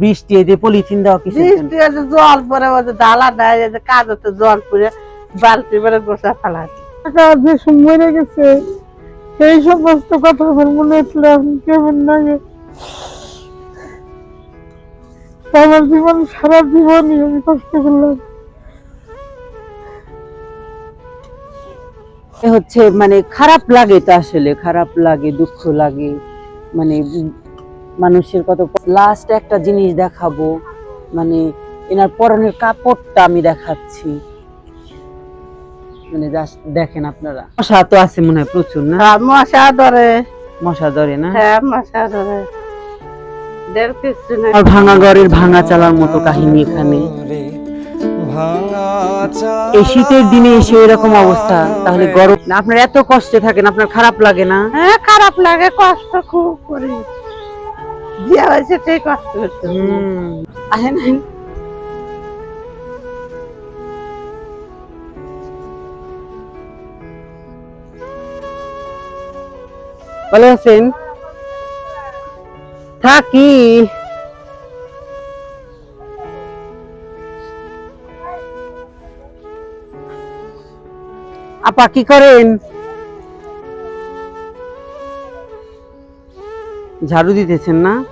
বৃষ্টি এই যে পলিথিন দেওয়া কিছু বৃষ্টি হচ্ছে জল পরে বলছে ডালা দেয় এই যে কাজ হচ্ছে জল পরে বালতি গোসা ফেলায়। টাকা যে মরে গেছে সেই সমস্ত কথা আমার মনে হচ্ছিল এখন কেমন লাগে? আমার জীবন সারা জীবনই আমি কষ্ট করলাম। হচ্ছে মানে খারাপ লাগে তো আসলে খারাপ লাগে দুঃখ লাগে মানে মানুষের কত লাস্ট একটা জিনিস দেখাবো মানে এনার পরনের কাপড়টা আমি দেখাচ্ছি। মানে দেখেন আপনারা। মশা তো আছে মনে হয় প্রচুর না? হ্যাঁ, মশা ধরে। মশা ধরে না? হ্যাঁ মশা ধরে। দেড় কিছু নেই। আর ভাঙা ঘরের ভাঙা চালার মতো কাহিনী এখানে। এই শীতের দিনে এসে এরকম অবস্থা তাহলে গরম আপনার এত কষ্টে থাকেন আপনার খারাপ লাগে না? হ্যাঁ খারাপ লাগে কষ্ট খুব করি। বিয়ে হয়েছে সেই কষ্ট করতে হুম। আসেন ভালো আছেন থাকি। আপা কি করেন? ঝাড়ু দিতেছেন না?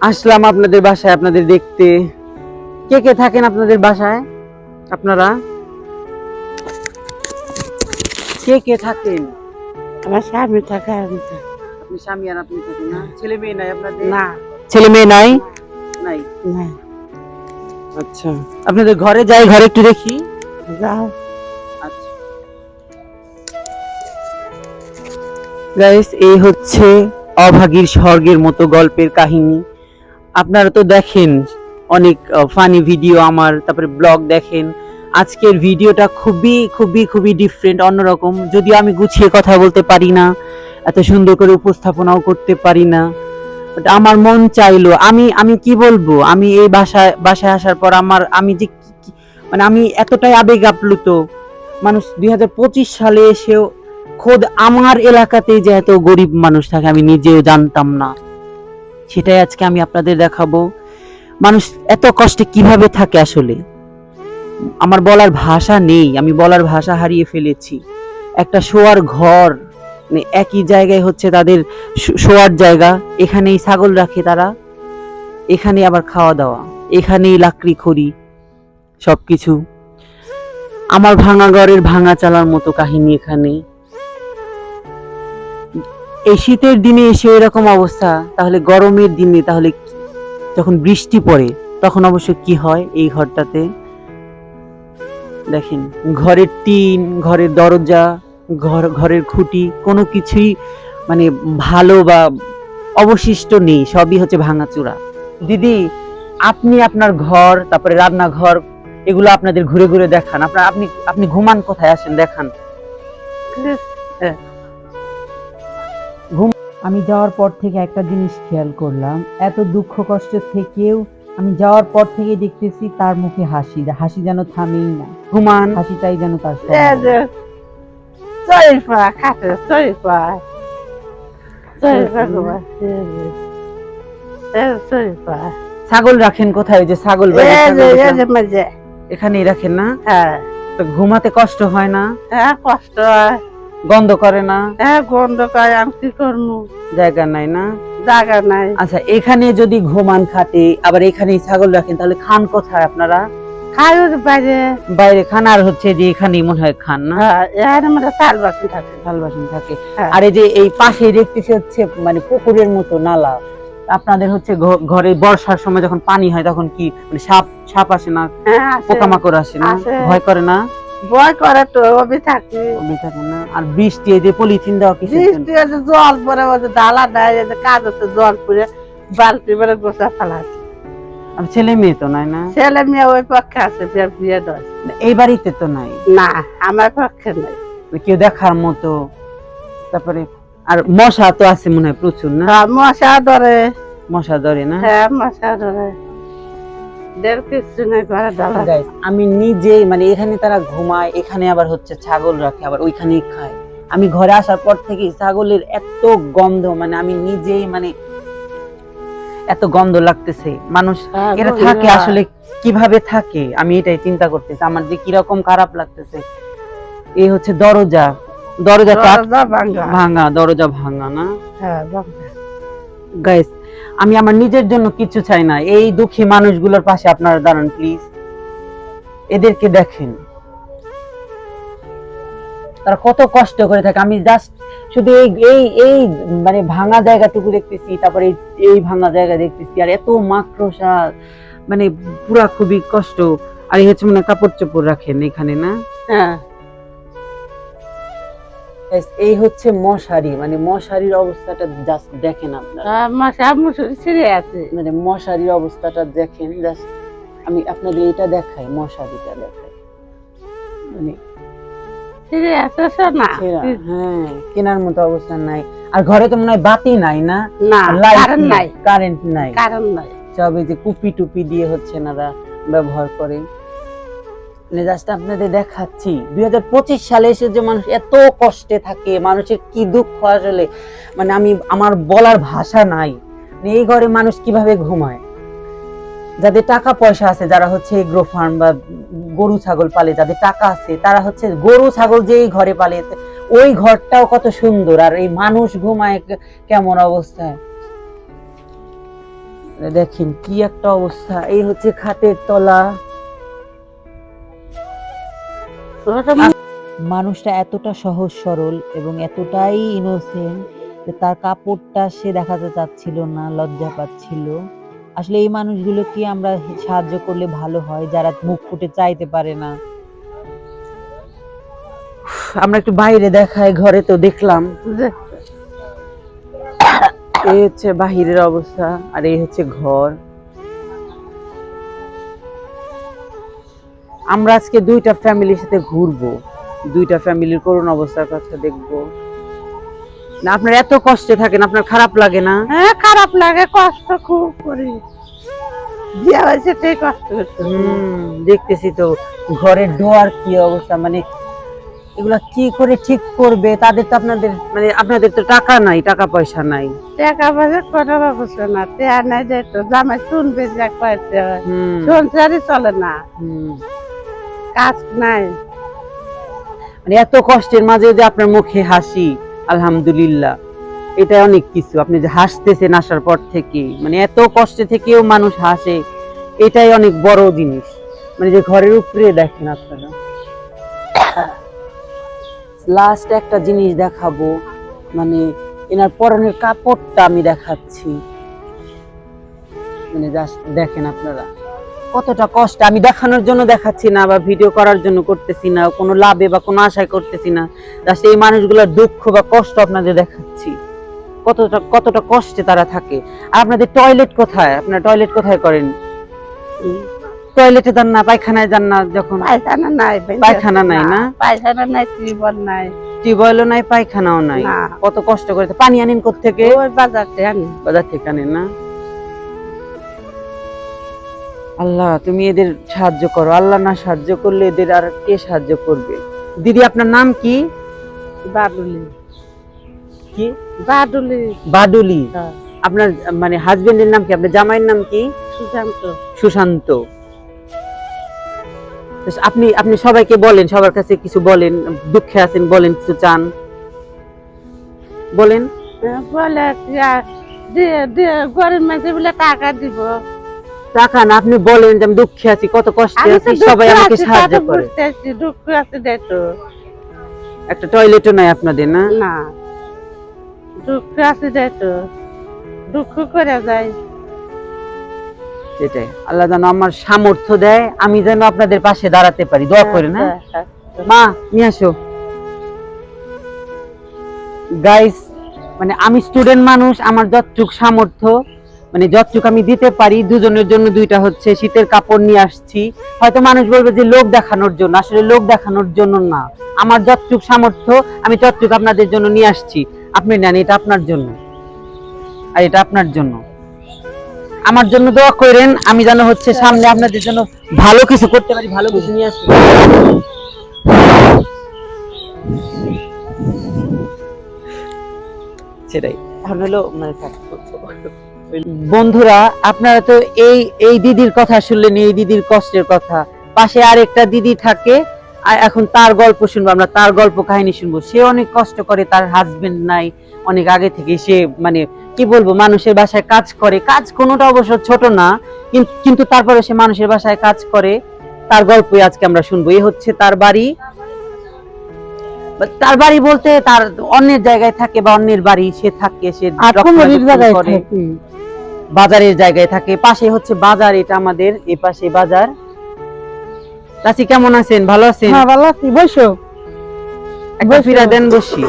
আসলাম আপনাদের বাসায় আপনাদের দেখতে। কে কে থাকেন আপনাদের বাসায়? আপনারা? কে কে থাকেন? আমার স্বামী থাকে আমি থাকি। আপনি স্বামী আর আপনি থাকেন না? ছেলে মেয়ে নাই আপনাদের? না। ছেলে মেয়ে নাই? নাই। না আচ্ছা। আপনাদের ঘরে যাই ঘরে একটু দেখি। যাও। গাইস এই হচ্ছে অভাগীর স্বর্গের মতো গল্পের কাহিনী। আপনারা তো দেখেন, অনেক ফানি ভিডিও আমার, তারপরে ব্লগ দেখেন। আজকের ভিডিওটা খুবই খুবই খুবই ডিফারেন্ট অন্যরকম। যদিও আমি গুছিয়ে কথা বলতে পারি না, এত সুন্দর করে উপস্থাপনাও করতে পারি না। বাট আমার মন চাইলো, আমি আমি কি বলব? আমি এই বাসায় বাসায় আসার পর আমার, আমি যে মানে আমি এতটাই আবেগ আপ্লুত। মানুষ দুই হাজার পঁচিশ সালে এসেও খোদ আমার এলাকাতে যে এত গরিব মানুষ থাকে, আমি নিজেও জানতাম না। সেটাই আজকে আমি আপনাদের দেখাবো। মানুষ এত কষ্টে কীভাবে থাকে আসলে? আমার বলার ভাষা নেই, আমি বলার ভাষা হারিয়ে ফেলেছি। একটা শোয়ার ঘর মানে একই জায়গায় হচ্ছে তাদের শোয়ার জায়গা, এখানেই ছাগল রাখে তারা, এখানে আবার খাওয়া দাওয়া এখানেই লাকড়ি খড়ি সবকিছু। আমার ভাঙা ঘরের ভাঙা চালার মতো কাহিনী এখানে। এই শীতের দিনে এসে এরকম অবস্থা তাহলে গরমের দিনে তাহলে যখন বৃষ্টি পড়ে তখন অবশ্য কি হয় এই ঘরটাতে? দেখেন ঘরের টিন ঘরের দরজা ঘর ঘরের খুঁটি কোনো কিছুই মানে ভালো বা অবশিষ্ট নেই সবই হচ্ছে ভাঙাচোরা। দিদি আপনি আপনার ঘর তারপরে রান্নাঘর এগুলো আপনাদের ঘুরে ঘুরে দেখান। আপনার আপনি আপনি ঘুমান কোথায়? আসেন দেখান। আমি যাওয়ার পর থেকে একটা জিনিস খেয়াল করলাম। এত দুঃখ কষ্ট থেকেও আমি যাওয়ার পর থেকে দেখতেছি তার মুখে হাসি। হাসি যেন থামেই না। ঘুমান হাসিটাই যেন তার ছাগল রাখেন কোথায়? ওই যে ছাগল? এখানেই রাখেন না? হ্যাঁ। ঘুমাতে কষ্ট হয় না? হ্যাঁ কষ্ট হয়। গন্ধ করে না? হ্যাঁ গন্ধ করে আমি কি করব? জায়গা নাই না? জায়গা নাই। আচ্ছা এখানে যদি ঘুমান খাটে আবার এখানেই ছাগল রাখেন তাহলে খান কোথায় আপনারা? খাই বাইরে। বাইরে খান আর হচ্ছে যে এখানেই মনে হয় খান না? হ্যাঁ বাসন থাকে। থাল বাসন থাকে। হ্যাঁ। আর এই যে এই পাশে দেখতেছি হচ্ছে মানে পুকুরের মতো নালা। আপনাদের হচ্ছে ঘরে বর্ষার সময় যখন পানি হয় তখন কি মানে সাপ সাপ আসে না? হ্যাঁ পোকামাকড় আসে না? ভয় করে না? ভয় করে তো অবি থাকি। ওগুলো থাকে না। আর বৃষ্টি এই যে পলিথিন দেওয়া কিছু বৃষ্টি হচ্ছে জল পরে বলছে ডালা দেয় যে কাজ হচ্ছে জল পরে বালতি করে গোসা ফেলায় আর ছেলে মেয়ে তো নাই না? ছেলে মেয়ে ওই পক্ষে আছে বিয়ে বিয়ে দেয়। এই বাড়িতে তো নাই? না আমার পক্ষে নেই। কেউ দেখার মতো তারপরে আর মশা তো আছে মনে হয় প্রচুর না? হ্যাঁ মশা ধরে। মশা ধরে না? হ্যাঁ মশা ধরে। আমি নিজেই মানে এখানে তারা ঘুমায় এখানে আবার হচ্ছে ছাগল রাখে আবার ওইখানেই খায়। আমি ঘরে আসার পর থেকে ছাগলের এত গন্ধ মানে আমি নিজেই মানে এত গন্ধ লাগতেছে। মানুষ হ্যাঁ, এরা থাকে আসলে কীভাবে থাকে? আমি এটাই চিন্তা করতেছি। আমার যে কীরকম খারাপ লাগতেছে। এই হচ্ছে দরজা। দরজা ভাঙা। দরজা ভাঙা না? হ্যাঁ গাইস আমি আমার নিজের জন্য কিছু চাই না। এই দুঃখী মানুষগুলোর পাশে আপনারা দাঁড়ান প্লিজ এদেরকে দেখেন। তারা কত কষ্ট করে থাকে। আমি জাস্ট শুধু এই এই এই মানে ভাঙা জায়গাটুকু দেখতেছি, তারপরে এই- ভাঙা জায়গা দেখতেছি। আর এত মাকড়সা মানে পুরা খুবই কষ্ট। আর হচ্ছে মানে কাপড় চোপড় রাখেন এখানে, না? হ্যাঁ। এই হচ্ছে মশারি মানে মশারির অবস্থাটা জাস্ট দেখেন আপনারা। মশা মুসুরি ছিঁড়ে আছে। মানে মশারির অবস্থাটা দেখেন জাস্ট আমি আপনাদের এটা দেখাই মশারিটা দেখাই। মানে হ্যাঁ কেনার মতো অবস্থা নাই। আর ঘরে তো মনে হয় বাতি নাই না? না লাইট নাই কারেন্ট নাই। কারণ নাই। সব এই যে কুপি টুপি দিয়ে হচ্ছে নারা ব্যবহার করে। মানে জাস্ট আপনাদের দেখাচ্ছি। দুই সালে এসে যে মানুষ এত কষ্টে থাকে, মানুষের কি দুঃখ আসলে মানে আমি, আমার বলার ভাষা নাই। মানে এই ঘরে মানুষ কীভাবে ঘুমায়? যাদের টাকা পয়সা আছে, যারা হচ্ছে এগ্রো ফার্ম বা গরু ছাগল পালে, যাদের টাকা আছে, তারা হচ্ছে গরু ছাগল যেই ঘরে পালে, ওই ঘরটাও কত সুন্দর। আর এই মানুষ ঘুমায় কেমন অবস্থায় দেখেন কি একটা অবস্থা। এই হচ্ছে খাটের তলা। মানুষটা এতটা সহজ সরল এবং এতটাই ইনোসেন্ট যে তার কাপড়টা সে দেখাতে চাচ্ছিল না, লজ্জা পাচ্ছিল। আসলে এই মানুষগুলোকে আমরা সাহায্য করলে ভালো হয়, যারা মুখ ফুটে চাইতে পারে না। আমরা একটু বাইরে দেখাই, ঘরে তো দেখলাম। এই হচ্ছে বাহিরের অবস্থা, আর এই হচ্ছে ঘর। আমরা আজকে দুইটা ফ্যামিলির সাথে ঘুরবো। দুইটা ফ্যামিলির করুণ অবস্থার কথা দেখব। না আপনার এত কষ্টে থাকেন আপনার খারাপ লাগে না? হ্যাঁ খারাপ লাগে কষ্ট খুব করি। বিয়ে হয়েছে সেই কষ্ট দেখতেছি তো ঘরের ডোয়ার কি অবস্থা মানে এগুলা কি করে ঠিক করবে? তাদের তো আপনাদের মানে আপনাদের তো টাকা নাই টাকা পয়সা নাই। টাকা পয়সা কোনো ব্যবস্থা না টেয়া নাই যেত জামাই শুনবে যা কয়েছে সংসারই চলে না। হুম। কাজ নাই। মানে এত কষ্টের মাঝে যে আপনার মুখে হাসি, আলহামদুলিল্লাহ। এটা অনেক কিছু। আপনি যে হাসতেছেন আসার পর থেকে মানে এত কষ্টে থেকেও মানুষ হাসে, এটাই অনেক বড় জিনিস। মানে যে ঘরের উপরে দেখেন আপনারা। লাস্ট একটা জিনিস দেখাবো মানে এনার পরনের কাপড়টা আমি দেখাচ্ছি। মানে জাস্ট দেখেন আপনারা। কতটা কষ্ট আমি দেখানোর জন্য দেখাচ্ছি না বা ভিডিও করার জন্য করতেছি না কোনো লাভে বা কোনো আশায় করতেছি না। জাস্ট এই মানুষগুলোর দুঃখ বা কষ্ট আপনাদের দেখাচ্ছি। কতটা কতটা কষ্টে তারা থাকে। আপনাদের টয়লেট কোথায়? আপনারা টয়লেট কোথায় করেন? টয়লেটে যান না পায়খানায় যান না যখন? পায়খানা নাই পায়খানা নাই না? পায়খানা নাই টিউবওয়েল নাই। টিউবওয়েলও নাই পায়খানাও নাই। কত কষ্ট করে। পানি আনেন থেকে ওই বাজার থেকে আনি। বাজার থেকে আনেন না? আল্লাহ তুমি এদের সাহায্য করো। আল্লাহ না সাহায্য করলে এদের আর কে সাহায্য করবে? দিদি আপনার নাম কি? বাদুলি। কি? বাদুলি। বাডুলি হ্যাঁ। আপনার মানে হাজবেন্ডের নাম কি? আপনার জামাইয়ের নাম কি? সুশান্ত। সুশান্ত। আপনি আপনি সবাইকে বলেন সবার কাছে কিছু বলেন দুঃখে আছেন বলেন কিছু চান। বলেন। হ্যাঁ, বলে গরিব মানুষ বলে টাকা দিব। টাকা না আপনি বলেন যে আমি দুঃখে আছি কত কষ্টে আছি সবাই আমাকে সাহায্য করে। দুঃখ আছে দেখো। একটা টয়লেটও নাই আপনাদের না? না। দুঃখ আছে দেখো। দুঃখ করে যায়। সেটাই। আল্লাহ যেন আমার সামর্থ্য দেয় আমি যেন আপনাদের পাশে দাঁড়াতে পারি। দোয়া করে না হ্যাঁ, হ্যাঁ, মা নিয়ে আসো। গাইস মানে আমি স্টুডেন্ট মানুষ আমার যতটুক সামর্থ্য মানে যতটুক আমি দিতে পারি, দুজনের জন্য দুইটা হচ্ছে, শীতের কাপড় নিয়ে আসছি। হয়তো মানুষ বলবে যে লোক দেখানোর জন্য, আসলে লোক দেখানোর জন্য না। আমার যতটুক সামর্থ্য, আমি ততটুক আপনাদের জন্য নিয়ে আসছি। আপনি নেন, এটা আপনার জন্য। আর এটা আপনার জন্য। আমার জন্য দোয়া করেন, আমি যেন হচ্ছে সামনে আপনাদের জন্য ভালো কিছু করতে পারি, ভালো কিছু নিয়ে আসতে সেটাই। এখন হলো মানে বন্ধুরা, আপনারা তো এই এই দিদির কথা শুনলেন, এই দিদির কষ্টের কথা। পাশে আরেকটা দিদি থাকে, আর এখন তার গল্প শুনব আমরা, তার গল্প কাহিনী শুনব। সে অনেক কষ্ট করে, তার হাজবেন্ড নাই, অনেক আগে থেকে সে মানে কি বলব, মানুষের বাসায় কাজ করে। কাজ কোনোটা অবশ্য ছোট না কিন্তু তারপরে সে মানুষের বাসায় কাজ করে। তার গল্পই আজকে আমরা শুনব। এ হচ্ছে তার বাড়ি। তার বাড়ি বলতে তার অন্যের জায়গায় থাকে বা অন্যের বাড়ি সে থাকে সে বাজারের জায়গায় থাকে। পাশে হচ্ছে বাজার এটা আমাদের এ পাশে বাজার। চাচি কেমন আছেন? ভালো আছেন? হ্যাঁ ভালো আছি। বসো। একটা বসো। ফিরা দেন বসি।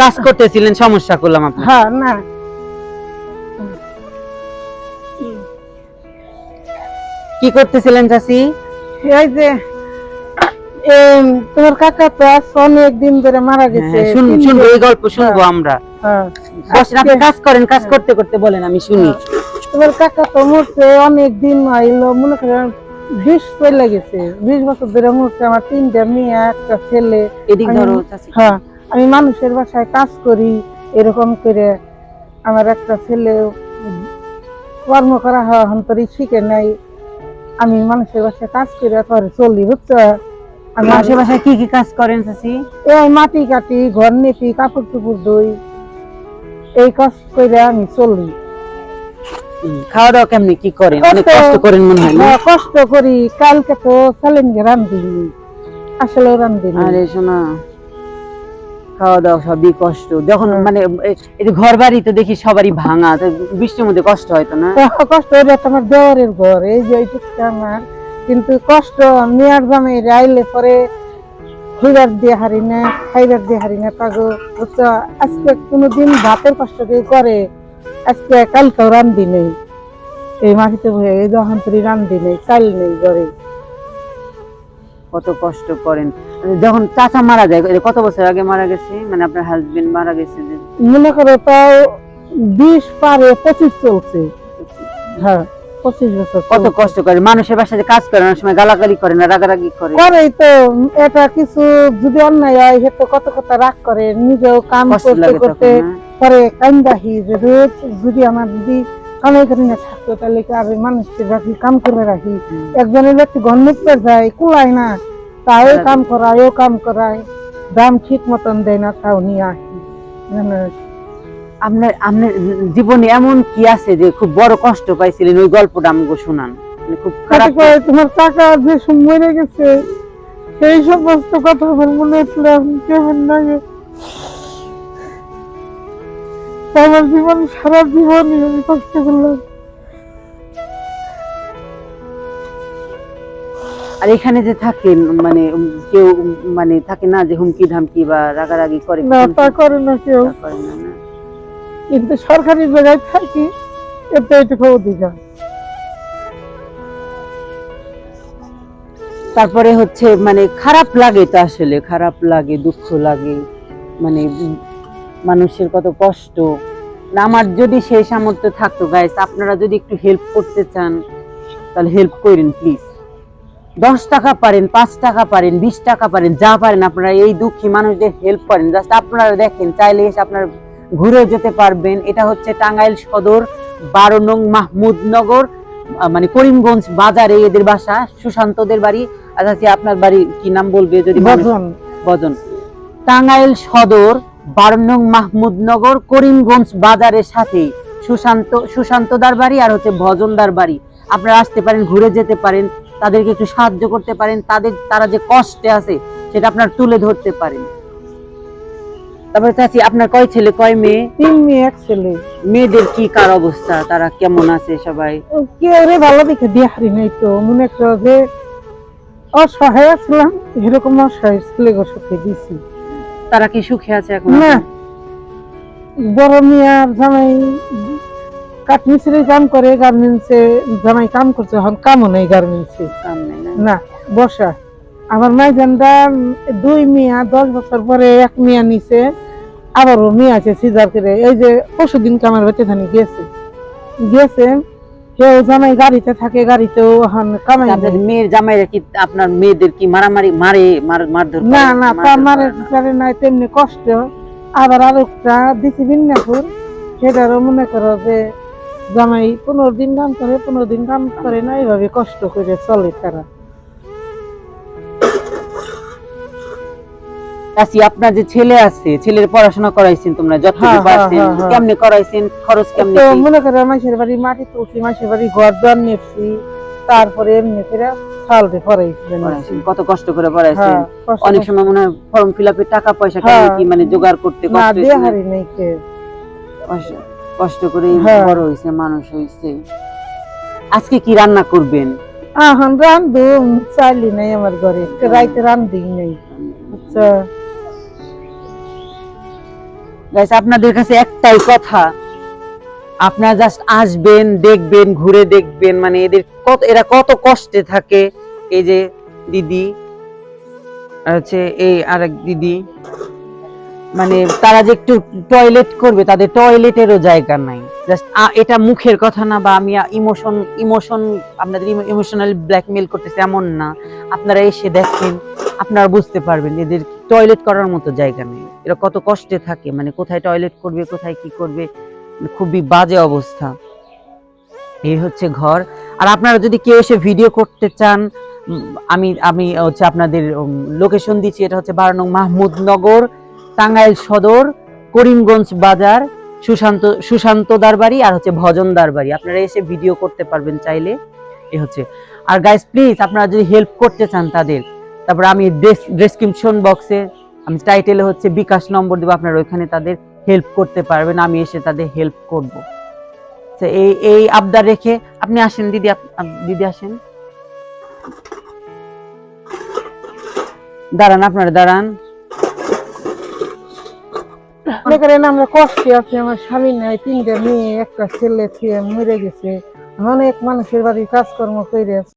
কাজ করতেছিলেন সমস্যা করলাম আপনার হ্যাঁ না। কি করতেছিলেন চাচি? এই যে তোমার কাকা তো আজ অনেক দিন ধরে মারা গেছে হ্যাঁ, শুন- শুনব এই গল্প শুনব আমরা। হ্যাঁ। বসেন আপনি কাজ করেন কাজ করতে করতে বলেন আমি শুনি। তোমার কাকা তো মরছে অনেক দিন হইল মনে করেন বিশ চলে গেছে। বিশ বছর ধরে মরছে আমার তিনটা মেয়ে একটা ছেলে। এদিক আমি- ধরো হ্যাঁ আমি মানুষের বাসায় কাজ করি এরকম করে আমার একটা ছেলে কর্ম করা হয় অন্তরে শিখে নাই। আমি মানুষের বাসায় কাজ করে পরে চলি বুঝছ? বাসায় কি কি কাজ করেন চাচি? এই মাটি কাটি ঘর কাপড় ধুই। এই কাজ করে আমি চলি। খাওয়া দাওয়া কেমনি কি করেন? অনেক কষ্ট- করেন মনে হয় না? হ্যাঁ, কষ্ট করি। কালকে তো রান্ধিনি আসলে রান্ধিনি আরে শোনা খাওয়া দাওয়া সবই কষ্ট। যখন মানে এই ঘর বাড়ি তো দেখি সবারই ভাঙা তো বৃষ্টির মধ্যে কষ্ট হয়তো না? কষ্ট হইলে তো আমার দেওয়ারের ঘর এই যে আমার। কিন্তু কষ্ট মেয়ার জামে আইলে পরে খুইবার দিয়ে হারি না খাইবার দিয়ে হারি না তাগো বুঝছ আজকে কোনোদিন ভাতের কষ্ট কেউ করে আজকে কালকেও রান্ধি নেই। এই মাটিতে বসে এই তুই রান্ধি নেই চাল নেই ঘরে। কত কষ্ট করেন। যখন চাচা মারা যায় কত বছর আগে মারা গেছে? মানে আপনার হাজবেন্ড মারা গেছে মনে করো তাও বিশ পারে পঁচিশ চলছে। হ্যাঁ। পঁচিশ বছর কত কষ্ট করে। মানুষের বাসায় যে কাজ করে অনেক সময় গালাগালি করে না রাগারাগি করে। করেই তো এটা কিছু যদি অন্যায় হয় সে তো কত কথা রাগ করে নিজেও কাম করতে করতে পরে কান্দাহি যে রোজ যদি আমার যদি কামাই করে থাকতো তাহলে কি আমি মানুষকে রাখি কাম করে রাখি? একজনের ব্যক্তি মুখতে যায় কুলায় না। তাও হ্যাঁ। কাম করায় ও কাম করায়। দাম ঠিক মতন দেয় না তাও নিয়ে আসি। জানো, আপনার আপনার জীবনে এমন কি আছে যে খুব বড় কষ্ট পাইছিলেন? ওই গল্পটা আমাকে শোনান। মানে খুব খারাপ তোমার টাকা যে সময় গেছে সেই সমস্ত কথা আমার মনে হচ্ছিল কেমন লাগে? আমার জীবন সারা জীবনই আমি কষ্ট করলাম। আর এখানে যে থাকেন মানে কেউ মানে থাকে না যে হুমকি ধামকি বা রাগারাগি করে? না তা করে না কেউ। করে না? কিন্তু সরকারি জায়গায় থাকি, এতে এটুকু অধিকার। তারপরে হচ্ছে মানে খারাপ লাগে তো আসলে, খারাপ লাগে, দুঃখ লাগে মানে মানুষের কত কষ্ট। আমার যদি সেই সামর্থ্য থাকতো গাইস আপনারা যদি একটু হেল্প করতে চান, তাহলে হেল্প করেন প্লিজ দশ টাকা পারেন, পাঁচ টাকা পারেন, বিশ টাকা পারেন, যা পারেন, আপনারা এই দুঃখী মানুষদের হেল্প করেন। জাস্ট আপনারা দেখেন, চাইলে এসে আপনারা ঘুরে যেতে পারবেন। এটা হচ্ছে টাঙ্গাইল সদর বারো নং মাহমুদনগর মানে করিমগঞ্জ বাজারে এদের বাসা সুশান্তদের বাড়ি। আচ্ছা আচ্ছা, আপনার বাড়ি কি নাম বলবে যদি বজন। বজন। টাঙ্গাইল সদর বারো নং মাহমুদনগর করিমগঞ্জ বাজারের সাথে সুশান্ত সুশান্তদার বাড়ি আর হচ্ছে ভজনদার বাড়ি। আপনারা আসতে পারেন ঘুরে যেতে পারেন তাদেরকে একটু সাহায্য করতে পারেন তাদের তারা যে কষ্টে আছে সেটা আপনার তুলে ধরতে পারেন। তারপরে চাচি আপনার কয় ছেলে কয় মেয়ে? তিন মেয়ে এক ছেলে। মেয়েদের কি কার অবস্থা? তারা কেমন আছে সবাই? কেউ রে ভালো দেখে দিয়ে হারি নাই তো। মনে করো যে অসহায় ছিলাম এরকম অসহায় ছেলে গো সুখে দিছি। তারা কি সুখে আছে এখন? না। বড় মিয়ার জামাই কাঠমিস্ত্রি কাম করে গার্মেন্টসে জামাই কাম করছে এখন কামও নেই গার্মেন্টসে। কাম নাই না? না বসা। আমার মাইজানটা দুই মিয়া দশ বছর পরে এক মিয়া নিছে। আবারও মেয়ে আছে সিজার করে এই যে পরশু দিন কামার বেঁচে থানি গেছে গেছে কেউ জামাই গাড়িতে থাকে গাড়িতেও এখন কামাই। মেয়ের জামাইরা কি আপনার মেয়েদের কি মারামারি মারে মার মারধর? না না করে মানে না? নাই তেমনি কষ্ট আবার আরেকটা দিছি বিন্যাপুর সেটারও মনে করো যে জামাই পনেরো দিন কাম করে পনেরো দিন কাম করে না এইভাবে কষ্ট করে চলে তারা চাচি আপনার যে ছেলে আছে ছেলের পড়াশোনা করাইছেন তোমরা যতটুকু হ্যাঁ, হ্যাঁ, পারছেন হ্যাঁ। কেমনে করাইছেন খরচ কেমনে তো মনে করো মাসের বাড়ি মাটি তুলছি মাসের বাড়ি ঘর দর নেছি তারপরে এমনি করে সালতে পড়াইছিলেন? কত কষ্ট করে পড়াইছেন অনেক সময় মনে হয় ফর্ম ফিল আপের টাকা পয়সা কি মানে জোগাড় করতে কষ্ট না? হারি নেই কে। কষ্ট- করে। বড় হয়েছে মানুষ হয়েছে। আজকে কি রান্না করবেন? এখন রান্ধুম চাইলি নাই আমার ঘরে রাইতে রান্ধি নাই। আচ্ছা। গাইস আপনাদের কাছে একটাই কথা। আপনারা জাস্ট আসবেন, দেখবেন, ঘুরে দেখবেন মানে এদের কত, এরা কত কষ্টে থাকে। এই যে দিদি হচ্ছে এই আরেক দিদি। মানে তারা যে একটু টয়লেট করবে, তাদের টয়লেটেরও জায়গা নাই। জাস্ট এটা মুখের কথা না বা আমি ইমোশন ইমোশন আপনাদের ইমোশনাল ব্ল্যাকমেল করতেছে এমন না। আপনারা এসে দেখেন, আপনারা বুঝতে পারবেন, এদের টয়লেট করার মতো জায়গা নেই। এরা কত কষ্টে থাকে মানে কোথায় টয়লেট করবে, কোথায় কি করবে খুবই বাজে অবস্থা। এই হচ্ছে ঘর। আর আপনারা যদি কেউ এসে ভিডিও করতে চান আমি আমি হচ্ছে আপনাদের লোকেশন দিচ্ছি, এটা হচ্ছে বারো নং মাহমুদনগর টাঙ্গাইল সদর, করিমগঞ্জ বাজার, সুশান্ত সুশান্ত দারবাড়ি আর হচ্ছে ভজন বাড়ি আপনারা এসে ভিডিও করতে পারবেন চাইলে। এ হচ্ছে। আর গাইস প্লিজ আপনারা যদি হেল্প করতে চান তাদের, তারপর আমি ডেসক্রিপশন বক্সে আমি টাইটেলে হচ্ছে বিকাশ নম্বর দেবো, আপনারা ওইখানে তাদের হেল্প করতে পারবেন, আমি এসে তাদের হেল্প করব। তো এই এই আবদার রেখে আপনি আসেন, দিদি দিদি আসেন। দাঁড়ান, আপনারা দাঁড়ান। আমার স্বামী নাই, তিনটা মেয়ে, একটা ছেলে ছেলে মরে গেছে। অনেক মানুষের বাড়ি কাজকর্ম করে